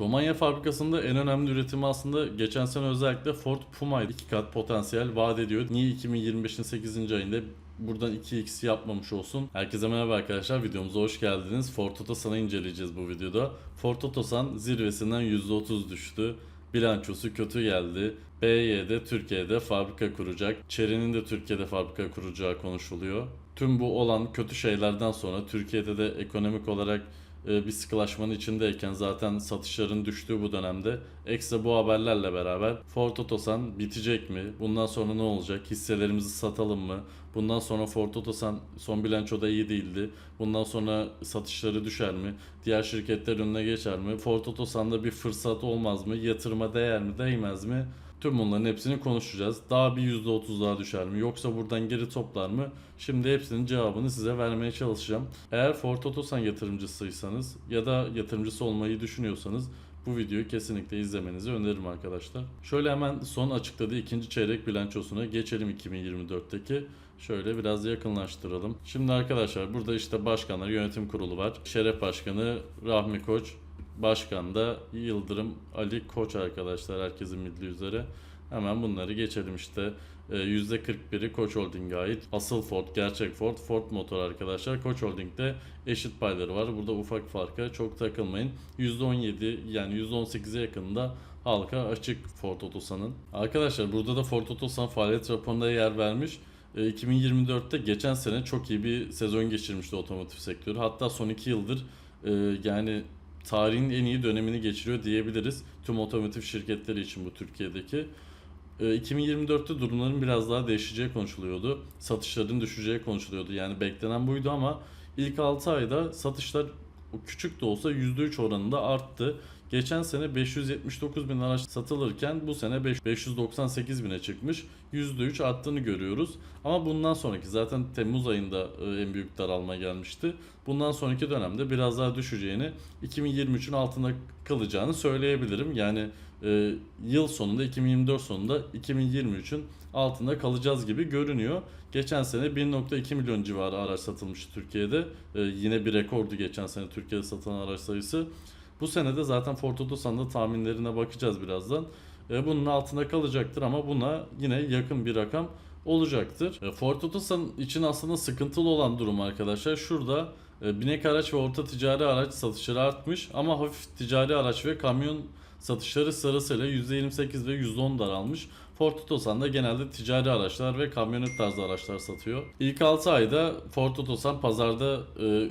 Romanya fabrikasında en önemli üretimi aslında geçen sene özellikle Ford Puma'ydı. İki kat potansiyel vaat ediyor. Niye 2025'in 8. ayında buradan 2x yapmamış olsun. Herkese merhaba arkadaşlar. Videomuza hoş geldiniz. Ford Otosan'ı inceleyeceğiz bu videoda. Ford Otosan zirvesinden %30 düştü. Bilançosu kötü geldi. BYD Türkiye'de fabrika kuracak. Chery'nin de Türkiye'de fabrika kuracağı konuşuluyor. Tüm bu olan kötü şeylerden sonra Türkiye'de de ekonomik olarak bir sıkılaşmanın içindeyken zaten satışların düştüğü bu dönemde ekstra bu haberlerle beraber Ford Otosan bitecek mi? Bundan sonra ne olacak? Hisselerimizi satalım mı? Bundan sonra Ford Otosan son bilançoda iyi değildi. Bundan sonra satışları düşer mi? Diğer şirketler önüne geçer mi? Ford Otosan'da bir fırsat olmaz mı? Yatırıma değer mi? Değmez mi? Tüm bunların hepsini konuşacağız. Daha bir %30 daha düşer mi? Yoksa buradan geri toplar mı? Şimdi hepsinin cevabını size vermeye çalışacağım. Eğer Ford Otosan yatırımcısıysanız ya da yatırımcısı olmayı düşünüyorsanız bu videoyu kesinlikle izlemenizi öneririm arkadaşlar. Şöyle hemen son açıkladığı ikinci çeyrek bilançosuna geçelim 2024'teki. Şöyle biraz yakınlaştıralım. Şimdi arkadaşlar burada işte başkanlar, yönetim kurulu var. Şeref Başkanı Rahmi Koç, Başkan da Yıldırım Ali Koç arkadaşlar herkesin bildiği üzere. Hemen bunları geçelim işte. Ee, %41'i Koç Holding'e ait. Asıl Ford, gerçek Ford, Ford Motor arkadaşlar. Koç Holding'de eşit payları var. Burada ufak farka çok takılmayın. %17 yani %18'e yakında halka açık Ford Otosan'ın. Arkadaşlar burada da Ford Otosan faaliyet raporunda yer vermiş. Ee, 2024'te geçen sene çok iyi bir sezon geçirmişti otomotiv sektörü. Hatta son 2 yıldır e, yani tarihin en iyi dönemini geçiriyor diyebiliriz. Tüm otomotiv şirketleri için bu Türkiye'deki. Ee, 2024'te durumların biraz daha değişeceği konuşuluyordu. Satışların düşeceği konuşuluyordu. Yani beklenen buydu ama ilk 6 ayda satışlar küçük de olsa %3 oranında arttı. Geçen sene 579 bin araç satılırken bu sene 5- 598 bine çıkmış. %3 arttığını görüyoruz. Ama bundan sonraki zaten Temmuz ayında e, en büyük daralma gelmişti. Bundan sonraki dönemde biraz daha düşeceğini 2023'ün altında kalacağını söyleyebilirim. Yani e, yıl sonunda 2024 sonunda 2023'ün altında kalacağız gibi görünüyor. Geçen sene 1.2 milyon civarı araç satılmıştı Türkiye'de. E, yine bir rekordu geçen sene Türkiye'de satılan araç sayısı. Bu sene de zaten Ford Otosan'da tahminlerine bakacağız birazdan. E, bunun altında kalacaktır ama buna yine yakın bir rakam olacaktır. E, Ford için aslında sıkıntılı olan durum arkadaşlar şurada e, binek araç ve orta ticari araç satışları artmış ama hafif ticari araç ve kamyon satışları sırasıyla %28 ve %10 daralmış. Ford Otosan da genelde ticari araçlar ve kamyonet tarzı araçlar satıyor. İlk 6 ayda Ford Otosan pazarda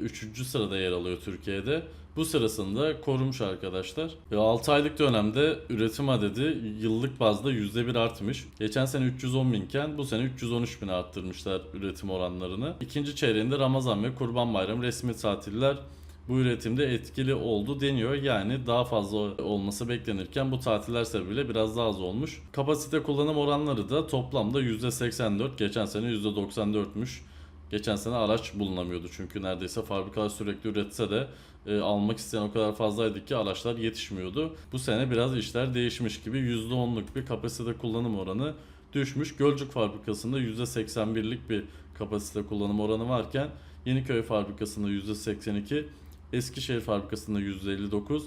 3. sırada yer alıyor Türkiye'de. Bu sırasında korumuş arkadaşlar. 6 aylık dönemde üretim adedi yıllık bazda %1 artmış. Geçen sene 310 binken bu sene 313 bin arttırmışlar üretim oranlarını. İkinci çeyreğinde Ramazan ve Kurban Bayramı resmi tatiller bu üretimde etkili oldu deniyor. Yani daha fazla olması beklenirken bu tatiller sebebiyle biraz daha az olmuş. Kapasite kullanım oranları da toplamda %84, geçen sene %94'müş. Geçen sene araç bulunamıyordu çünkü neredeyse fabrikalar sürekli üretse de e, almak isteyen o kadar fazlaydı ki araçlar yetişmiyordu. Bu sene biraz işler değişmiş gibi %10'luk bir kapasite kullanım oranı düşmüş. Gölcük fabrikasında %81'lik bir kapasite kullanım oranı varken Yeniköy fabrikasında %82, Eskişehir fabrikasında %59,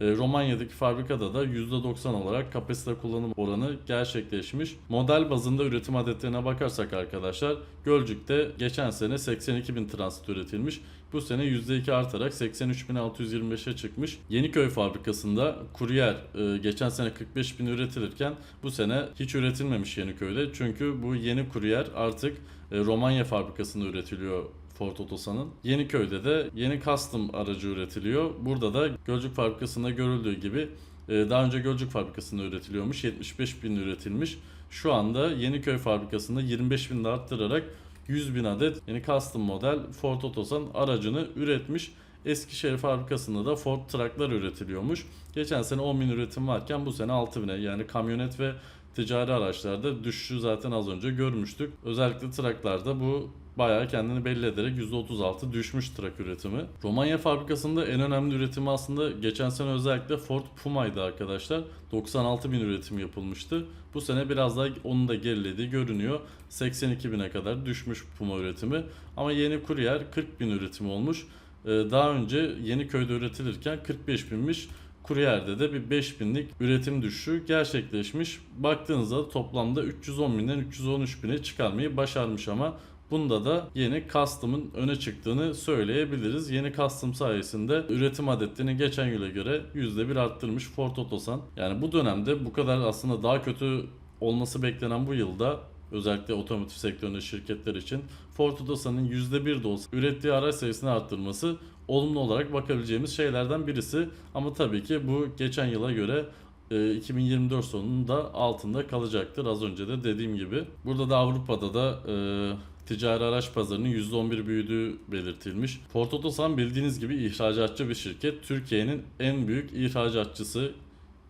e, Romanya'daki fabrikada da %90 olarak kapasite kullanım oranı gerçekleşmiş. Model bazında üretim adetlerine bakarsak arkadaşlar Gölcük'te geçen sene 82 bin transit üretilmiş. Bu sene %2 artarak 83.625'e çıkmış. Yeniköy fabrikasında kuryer e, geçen sene 45 bin üretilirken bu sene hiç üretilmemiş Yeniköy'de. Çünkü bu yeni kuryer artık Romanya fabrikasında üretiliyor Ford Otosan'ın. Yeniköy'de de yeni custom aracı üretiliyor. Burada da Gölcük fabrikasında görüldüğü gibi e, daha önce Gölcük fabrikasında üretiliyormuş. 75 bin üretilmiş. Şu anda Yeniköy fabrikasında 25 bin arttırarak 100 bin adet yeni custom model Ford Otosan aracını üretmiş. Eskişehir fabrikasında da Ford Truck'lar üretiliyormuş. Geçen sene 10 bin üretim varken bu sene 6 bine yani kamyonet ve ticari araçlarda düşüşü zaten az önce görmüştük. Özellikle traklarda bu bayağı kendini belli ederek %36 düşmüş trak üretimi. Romanya fabrikasında en önemli üretimi aslında geçen sene özellikle Ford Puma'ydı arkadaşlar. 96 bin üretim yapılmıştı. Bu sene biraz daha onun da gerilediği görünüyor. 82 bine kadar düşmüş Puma üretimi. Ama yeni kuryer 40 bin üretimi olmuş. Ee, Daha önce Yeniköy'de üretilirken 45 binmiş. Kuryer'de de bir 5000'lik üretim düşüşü gerçekleşmiş. Baktığınızda toplamda 310 binden 313 bine çıkarmayı başarmış ama Bunda da yeni custom'ın öne çıktığını söyleyebiliriz. Yeni custom sayesinde üretim adetlerini geçen yıla göre %1 arttırmış Ford Otosan. Yani bu dönemde bu kadar aslında daha kötü olması beklenen bu yılda özellikle otomotiv sektöründe şirketler için Ford Otosan'ın %1 de olsa ürettiği araç sayısını arttırması olumlu olarak bakabileceğimiz şeylerden birisi. Ama tabii ki bu geçen yıla göre e, 2024 sonunda altında kalacaktır. Az önce de dediğim gibi. Burada da Avrupa'da da e, ticari araç pazarının %11 büyüdüğü belirtilmiş. Ford Otosan bildiğiniz gibi ihracatçı bir şirket. Türkiye'nin en büyük ihracatçısı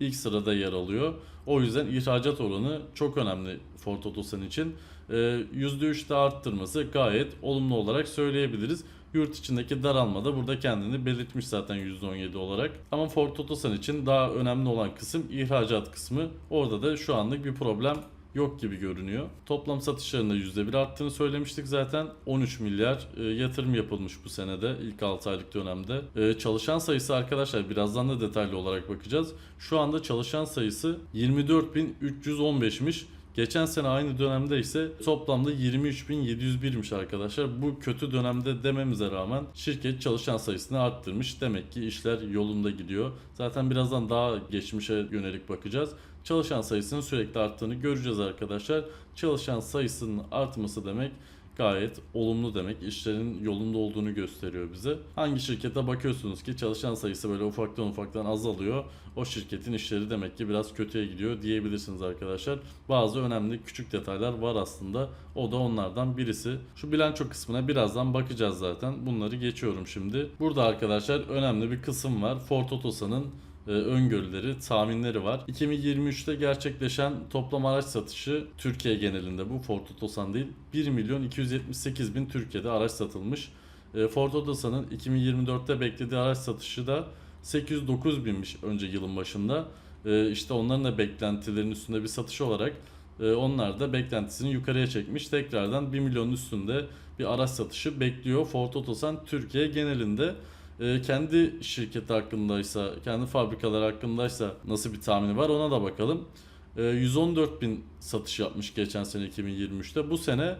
ilk sırada yer alıyor. O yüzden ihracat oranı çok önemli Ford Otosan için. Ee, %3 de arttırması gayet olumlu olarak söyleyebiliriz. Yurt içindeki daralma da burada kendini belirtmiş zaten %17 olarak. Ama Ford Otosan için daha önemli olan kısım ihracat kısmı. Orada da şu anlık bir problem yok gibi görünüyor. Toplam satışlarında %1 arttığını söylemiştik zaten. 13 milyar e, yatırım yapılmış bu senede ilk 6 aylık dönemde. E, çalışan sayısı arkadaşlar birazdan da detaylı olarak bakacağız. Şu anda çalışan sayısı 24.315'miş. Geçen sene aynı dönemde ise toplamda 23.701'miş arkadaşlar. Bu kötü dönemde dememize rağmen şirket çalışan sayısını arttırmış. Demek ki işler yolunda gidiyor. Zaten birazdan daha geçmişe yönelik bakacağız. Çalışan sayısının sürekli arttığını göreceğiz arkadaşlar. Çalışan sayısının artması demek gayet olumlu demek. İşlerin yolunda olduğunu gösteriyor bize. Hangi şirkete bakıyorsunuz ki çalışan sayısı böyle ufaktan ufaktan azalıyor. O şirketin işleri demek ki biraz kötüye gidiyor diyebilirsiniz arkadaşlar. Bazı önemli küçük detaylar var aslında. O da onlardan birisi. Şu bilanço kısmına birazdan bakacağız zaten. Bunları geçiyorum şimdi. Burada arkadaşlar önemli bir kısım var. Ford Otosan'ın e, öngörüleri, tahminleri var. 2023'te gerçekleşen toplam araç satışı Türkiye genelinde bu Ford Otosan değil 1 milyon 278 bin Türkiye'de araç satılmış. E, Ford Otosan'ın 2024'te beklediği araç satışı da 809 binmiş önce yılın başında. E, işte onların da beklentilerinin üstünde bir satış olarak e, onlar da beklentisini yukarıya çekmiş. Tekrardan 1 milyonun üstünde bir araç satışı bekliyor Ford Otosan Türkiye genelinde. E, kendi şirketi hakkındaysa, kendi fabrikaları hakkındaysa nasıl bir tahmini var ona da bakalım. E, 114 bin satış yapmış geçen sene 2023'te. Bu sene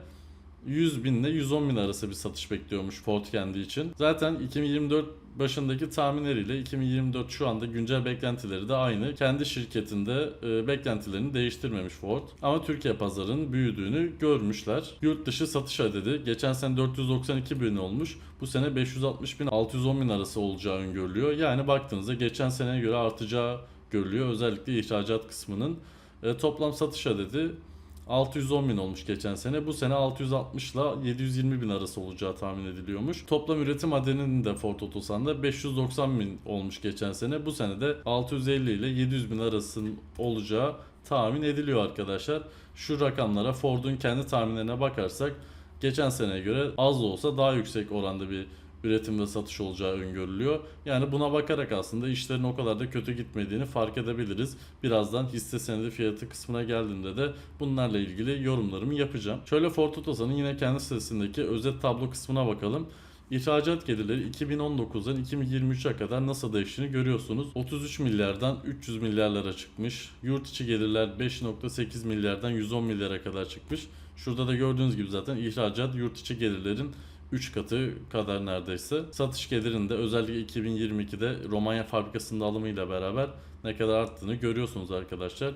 100 bin ile 110 bin arası bir satış bekliyormuş Ford kendi için. Zaten 2024 başındaki tahminleriyle 2024 şu anda güncel beklentileri de aynı. Kendi şirketinde e, beklentilerini değiştirmemiş Ford. Ama Türkiye pazarının büyüdüğünü görmüşler. Yurt dışı satış adedi geçen sene 492 bin olmuş. Bu sene 560 bin 610 bin arası olacağı öngörülüyor. Yani baktığınızda geçen seneye göre artacağı görülüyor. Özellikle ihracat kısmının. E, toplam satış adedi 610 bin olmuş geçen sene. Bu sene 660 ile 720 bin arası olacağı tahmin ediliyormuş. Toplam üretim adeninin de Ford Otosan'da 590 bin olmuş geçen sene. Bu sene de 650 ile 700 bin arasının olacağı tahmin ediliyor arkadaşlar. Şu rakamlara Ford'un kendi tahminlerine bakarsak geçen seneye göre az da olsa daha yüksek oranda bir üretim ve satış olacağı öngörülüyor. Yani buna bakarak aslında işlerin o kadar da kötü gitmediğini fark edebiliriz. Birazdan hisse senedi fiyatı kısmına geldiğimde de bunlarla ilgili yorumlarımı yapacağım. Şöyle Ford Otosan'ın yine kendi sitesindeki özet tablo kısmına bakalım. İhracat gelirleri 2019'dan 2023'e kadar nasıl değiştiğini görüyorsunuz. 33 milyardan 300 milyarlara çıkmış. Yurt içi gelirler 5.8 milyardan 110 milyara kadar çıkmış. Şurada da gördüğünüz gibi zaten ihracat yurt içi gelirlerin 3 katı kadar neredeyse. Satış gelirinde özellikle 2022'de Romanya fabrikasının alımıyla beraber ne kadar arttığını görüyorsunuz arkadaşlar.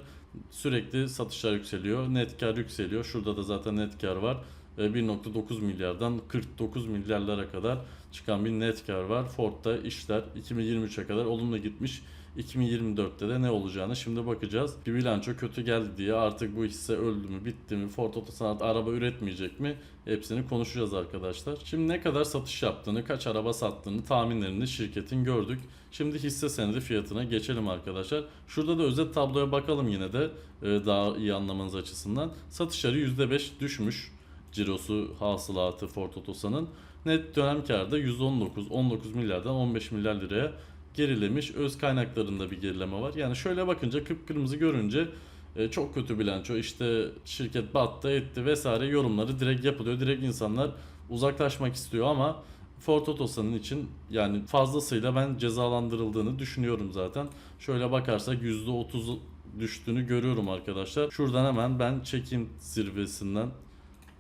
Sürekli satışlar yükseliyor, net kar yükseliyor. Şurada da zaten net kar var. E, 1.9 milyardan 49 milyarlara kadar çıkan bir net kar var. Ford'da işler 2023'e kadar olumlu gitmiş. 2024'te de ne olacağını şimdi bakacağız. Bir bilanço kötü geldi diye artık bu hisse öldü mü bitti mi Ford Otosanat araba üretmeyecek mi hepsini konuşacağız arkadaşlar. Şimdi ne kadar satış yaptığını kaç araba sattığını tahminlerini şirketin gördük. Şimdi hisse senedi fiyatına geçelim arkadaşlar. Şurada da özet tabloya bakalım yine de e, daha iyi anlamanız açısından. Satışları %5 düşmüş. Cirosu hasılatı Ford Otosan'ın. Net dönem karı da 119 19 milyardan 15 milyar liraya gerilemiş. Öz kaynaklarında bir gerileme var. Yani şöyle bakınca kıpkırmızı görünce e, çok kötü bilanço işte şirket battı etti vesaire yorumları direkt yapılıyor. Direkt insanlar uzaklaşmak istiyor ama Ford Otosan'ın için yani fazlasıyla ben cezalandırıldığını düşünüyorum zaten. Şöyle bakarsak %30 düştüğünü görüyorum arkadaşlar. Şuradan hemen ben çekim zirvesinden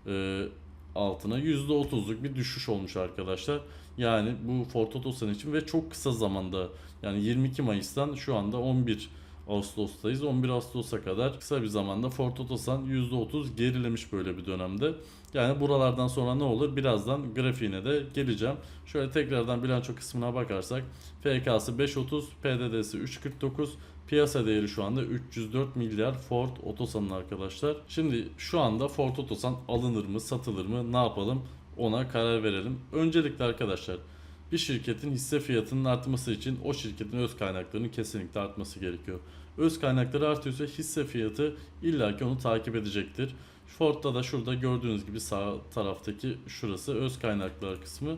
e, altına %30'luk bir düşüş olmuş arkadaşlar. Yani bu Ford Otosan için ve çok kısa zamanda yani 22 Mayıs'tan şu anda 11 Ağustos'tayız. 11 Ağustos'a kadar kısa bir zamanda Ford Otosan %30 gerilemiş böyle bir dönemde. Yani buralardan sonra ne olur? Birazdan grafiğine de geleceğim. Şöyle tekrardan bilanço kısmına bakarsak FK'sı 5.30, PDD'si 3.49, Piyasa değeri şu anda 304 milyar Ford Otosan'ın arkadaşlar. Şimdi şu anda Ford Otosan alınır mı, satılır mı, ne yapalım ona karar verelim. Öncelikle arkadaşlar bir şirketin hisse fiyatının artması için o şirketin öz kaynaklarının kesinlikle artması gerekiyor. Öz kaynakları artıyorsa hisse fiyatı illaki onu takip edecektir. Ford'da da şurada gördüğünüz gibi sağ taraftaki şurası öz kaynaklar kısmı.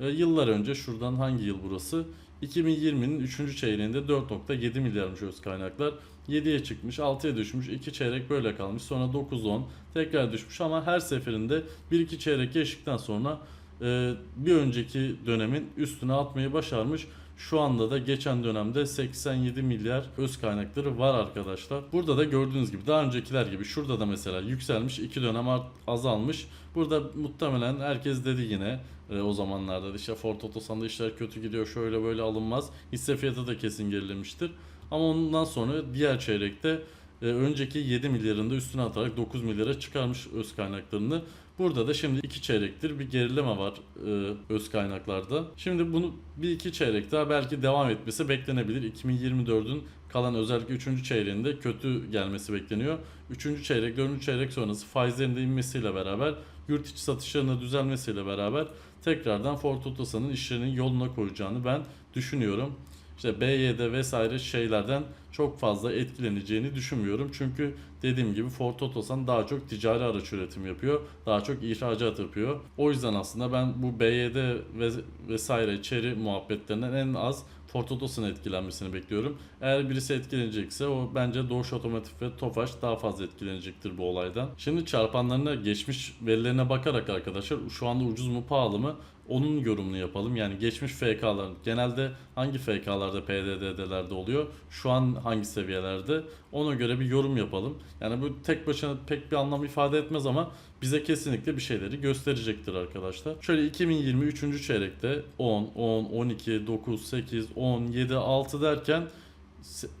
E, yıllar önce şuradan hangi yıl burası? 2020'nin 3. çeyreğinde 4.7 milyarmış öz kaynaklar. 7'ye çıkmış, 6'ya düşmüş, 2 çeyrek böyle kalmış. Sonra 9-10 tekrar düşmüş ama her seferinde 1-2 çeyrek geçtikten sonra e, bir önceki dönemin üstüne atmayı başarmış. Şu anda da geçen dönemde 87 milyar öz kaynakları var arkadaşlar. Burada da gördüğünüz gibi daha öncekiler gibi şurada da mesela yükselmiş iki dönem azalmış. Burada muhtemelen herkes dedi yine e, o zamanlarda da işte Ford Otosan'da işler kötü gidiyor şöyle böyle alınmaz. Hisse fiyatı da kesin gerilemiştir. Ama ondan sonra diğer çeyrekte e, önceki 7 milyarın da üstüne atarak 9 milyara çıkarmış öz kaynaklarını. Burada da şimdi iki çeyrektir bir gerileme var e, öz kaynaklarda. Şimdi bunu bir iki çeyrek daha belki devam etmesi beklenebilir. 2024'ün kalan özellikle 3. çeyreğinde kötü gelmesi bekleniyor. 3. çeyrek, 4. çeyrek sonrası faizlerin de inmesiyle beraber yurt içi satışlarının da düzelmesiyle beraber tekrardan Ford Otosan'ın işlerinin yoluna koyacağını ben düşünüyorum. İşte BYD vesaire şeylerden çok fazla etkileneceğini düşünmüyorum. Çünkü dediğim gibi Ford Otosan daha çok ticari araç üretim yapıyor. Daha çok ihracat yapıyor. O yüzden aslında ben bu BYD ve vesaire Chery muhabbetlerinden en az Ford Otosan'ın etkilenmesini bekliyorum. Eğer birisi etkilenecekse o bence Doğuş Otomotiv ve Tofaş daha fazla etkilenecektir bu olaydan. Şimdi çarpanlarına geçmiş verilerine bakarak arkadaşlar şu anda ucuz mu pahalı mı onun yorumunu yapalım. Yani geçmiş FK'lar genelde hangi FK'larda PDD'lerde oluyor? Şu an hangi seviyelerde? Ona göre bir yorum yapalım. Yani bu tek başına pek bir anlam ifade etmez ama bize kesinlikle bir şeyleri gösterecektir arkadaşlar. Şöyle 2023. çeyrekte 10, 10, 12, 9, 8, 10, 7, 6 derken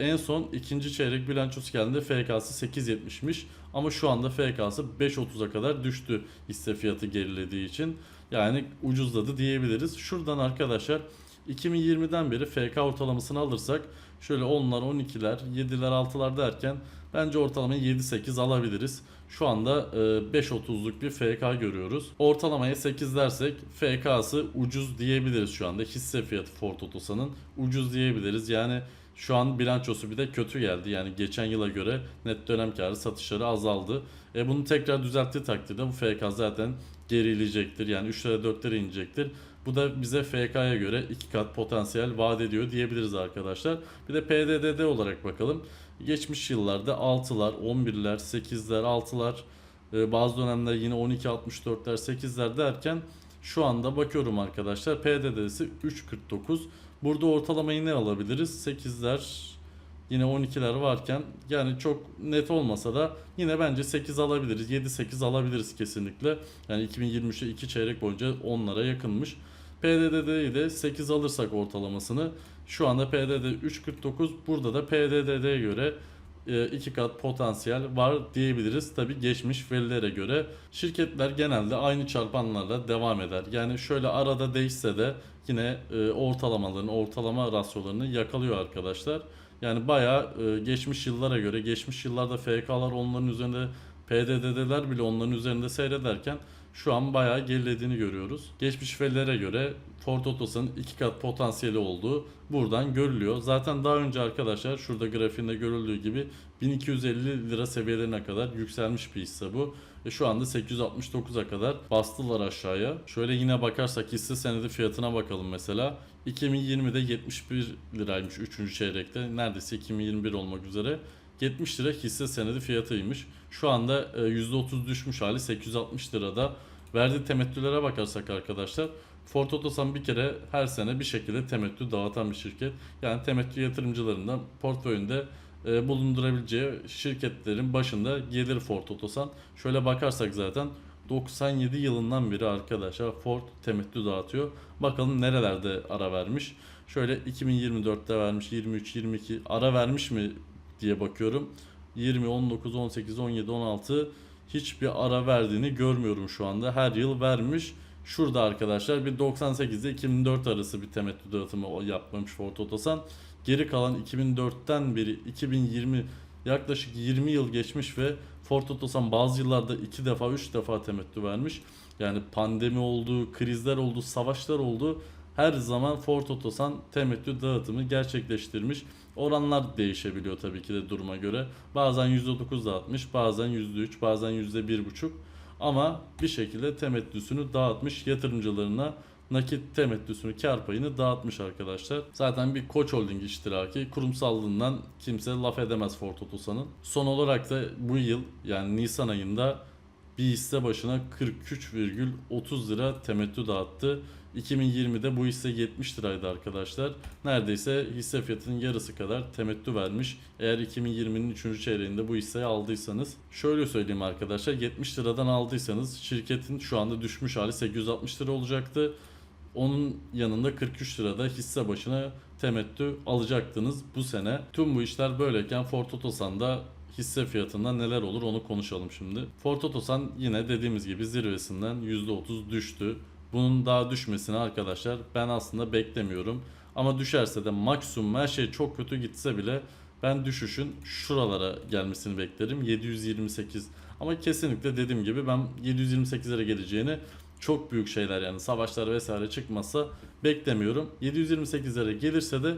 en son ikinci çeyrek bilançosu geldiğinde FK'sı 8.70'miş ama şu anda FK'sı 5.30'a kadar düştü hisse fiyatı gerilediği için. Yani ucuzladı diyebiliriz. Şuradan arkadaşlar 2020'den beri FK ortalamasını alırsak şöyle 10'lar, 12'ler, 7'ler, 6'lar derken bence ortalamayı 7-8 alabiliriz. Şu anda e, 5.30'luk bir FK görüyoruz. Ortalamaya 8 dersek FK'sı ucuz diyebiliriz şu anda. Hisse fiyatı Ford Otosan'ın ucuz diyebiliriz. Yani şu an bilançosu bir de kötü geldi. Yani geçen yıla göre net dönem karı satışları azaldı. E bunu tekrar düzelttiği takdirde bu FK zaten gerileyecektir. Yani 3 lira 4 lira inecektir. Bu da bize FK'ya göre iki kat potansiyel vaat ediyor diyebiliriz arkadaşlar. Bir de PDDD olarak bakalım. Geçmiş yıllarda 6'lar, 11'ler, 8'ler, 6'lar e, bazı dönemler yine 12-64'ler, 8'ler derken şu anda bakıyorum arkadaşlar PDD'si 3.49. Burada ortalamayı ne alabiliriz? 8'ler yine 12'ler varken yani çok net olmasa da yine bence 8 alabiliriz. 7-8 alabiliriz kesinlikle. Yani 2023'te 2 çeyrek boyunca 10'lara yakınmış. PDD'yi de 8 alırsak ortalamasını şu anda PDD 3.49 burada da PDD'ye göre iki kat potansiyel var diyebiliriz. Tabi geçmiş verilere göre şirketler genelde aynı çarpanlarla devam eder. Yani şöyle arada değişse de yine e, ortalamaların ortalama rasyolarını yakalıyor arkadaşlar. Yani bayağı e, geçmiş yıllara göre geçmiş yıllarda FK'lar onların üzerinde PDD'ler bile onların üzerinde seyrederken şu an bayağı gerilediğini görüyoruz. Geçmiş verilere göre Ford Otosan'ın iki kat potansiyeli olduğu buradan görülüyor. Zaten daha önce arkadaşlar şurada grafiğinde görüldüğü gibi 1250 lira seviyelerine kadar yükselmiş bir hisse bu. Ve şu anda 869'a kadar bastılar aşağıya. Şöyle yine bakarsak hisse senedi fiyatına bakalım mesela. 2020'de 71 liraymış 3. çeyrekte. Neredeyse 2021 olmak üzere. 70 lira hisse senedi fiyatıymış. Şu anda e, %30 düşmüş hali 860 lirada. Verdiği temettülere bakarsak arkadaşlar Ford Otosan bir kere her sene bir şekilde temettü dağıtan bir şirket. Yani temettü yatırımcılarından portföyünde e, bulundurabileceği şirketlerin başında gelir Ford Otosan. Şöyle bakarsak zaten 97 yılından beri arkadaşlar Ford temettü dağıtıyor. Bakalım nerelerde ara vermiş. Şöyle 2024'te vermiş, 23, 22 ara vermiş mi diye bakıyorum. 20, 19, 18, 17, 16 hiçbir ara verdiğini görmüyorum şu anda. Her yıl vermiş. Şurada arkadaşlar bir 98 ile 2004 arası bir temettü dağıtımı yapmamış Ford Otosan. Geri kalan 2004'ten beri 2020 yaklaşık 20 yıl geçmiş ve Ford Otosan bazı yıllarda 2 defa 3 defa temettü vermiş. Yani pandemi oldu, krizler oldu, savaşlar oldu. Her zaman Ford Otosan temettü dağıtımı gerçekleştirmiş. Oranlar değişebiliyor tabii ki de duruma göre. Bazen %9 dağıtmış, bazen %3, bazen %1,5. Ama bir şekilde temettüsünü dağıtmış yatırımcılarına nakit temettüsünü kar payını dağıtmış arkadaşlar. Zaten bir Koç Holding iştiraki kurumsallığından kimse laf edemez Ford Otosan'ın. Son olarak da bu yıl yani Nisan ayında bir hisse başına 43,30 lira temettü dağıttı. 2020'de bu hisse 70 liraydı arkadaşlar. Neredeyse hisse fiyatının yarısı kadar temettü vermiş. Eğer 2020'nin 3. çeyreğinde bu hisseyi aldıysanız. Şöyle söyleyeyim arkadaşlar 70 liradan aldıysanız şirketin şu anda düşmüş hali 860 lira olacaktı. Onun yanında 43 lirada hisse başına temettü alacaktınız bu sene. Tüm bu işler böyleyken Ford Otosan'da hisse fiyatında neler olur onu konuşalım şimdi. Ford Otosan yine dediğimiz gibi zirvesinden %30 düştü. Bunun daha düşmesini arkadaşlar ben aslında beklemiyorum. Ama düşerse de maksimum her şey çok kötü gitse bile ben düşüşün şuralara gelmesini beklerim. 728 ama kesinlikle dediğim gibi ben 728'lere geleceğini çok büyük şeyler yani savaşlar vesaire çıkmasa beklemiyorum. 728'lere gelirse de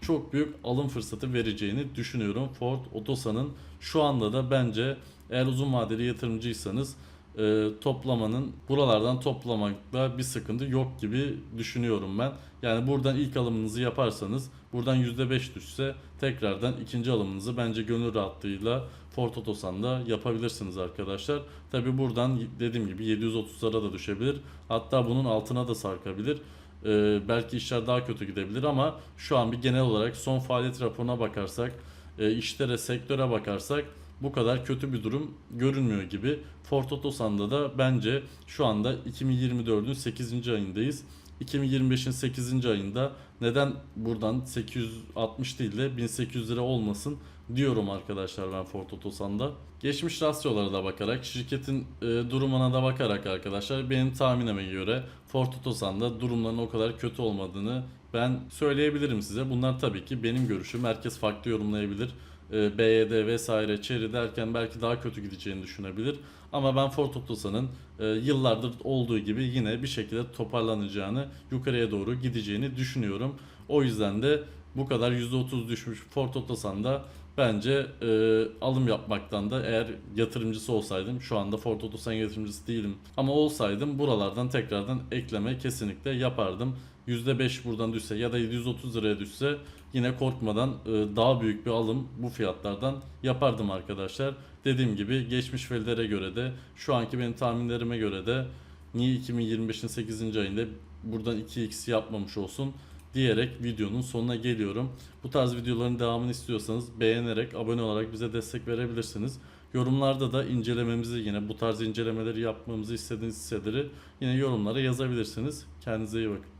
çok büyük alım fırsatı vereceğini düşünüyorum. Ford Otosan'ın şu anda da bence eğer uzun vadeli yatırımcıysanız e, toplamanın buralardan toplamakla bir sıkıntı yok gibi düşünüyorum ben. Yani buradan ilk alımınızı yaparsanız buradan %5 düşse tekrardan ikinci alımınızı bence gönül rahatlığıyla Ford Otosan'da yapabilirsiniz arkadaşlar. Tabi buradan dediğim gibi 730'lara da düşebilir. Hatta bunun altına da sarkabilir. Ee, belki işler daha kötü gidebilir ama şu an bir genel olarak son faaliyet raporuna bakarsak, e, işlere, sektöre bakarsak bu kadar kötü bir durum görünmüyor gibi. Ford Otosan'da da bence şu anda 2024'ün 8. ayındayız. 2025'in 8. ayında neden buradan 860 değil de 1800 lira olmasın diyorum arkadaşlar ben Ford Otosan'da. Geçmiş rasyolara da bakarak, şirketin e, durumuna da bakarak arkadaşlar benim tahminime göre Ford Otosan'da durumların o kadar kötü olmadığını ben söyleyebilirim size. Bunlar tabii ki benim görüşüm. Herkes farklı yorumlayabilir. E, BYD vesaire Chery derken belki daha kötü gideceğini düşünebilir. Ama ben Ford Otosan'ın e, yıllardır olduğu gibi yine bir şekilde toparlanacağını, yukarıya doğru gideceğini düşünüyorum. O yüzden de bu kadar %30 düşmüş Ford Otosan'da bence e, alım yapmaktan da eğer yatırımcısı olsaydım şu anda Ford Otosan yatırımcısı değilim ama olsaydım buralardan tekrardan ekleme kesinlikle yapardım. %5 buradan düşse ya da 730 liraya düşse yine korkmadan e, daha büyük bir alım bu fiyatlardan yapardım arkadaşlar. Dediğim gibi geçmiş verilere göre de şu anki benim tahminlerime göre de niye 2025'in 8. ayında buradan 2x yapmamış olsun diyerek videonun sonuna geliyorum. Bu tarz videoların devamını istiyorsanız beğenerek, abone olarak bize destek verebilirsiniz. Yorumlarda da incelememizi yine bu tarz incelemeleri yapmamızı istediğiniz hisseleri yine yorumlara yazabilirsiniz. Kendinize iyi bakın.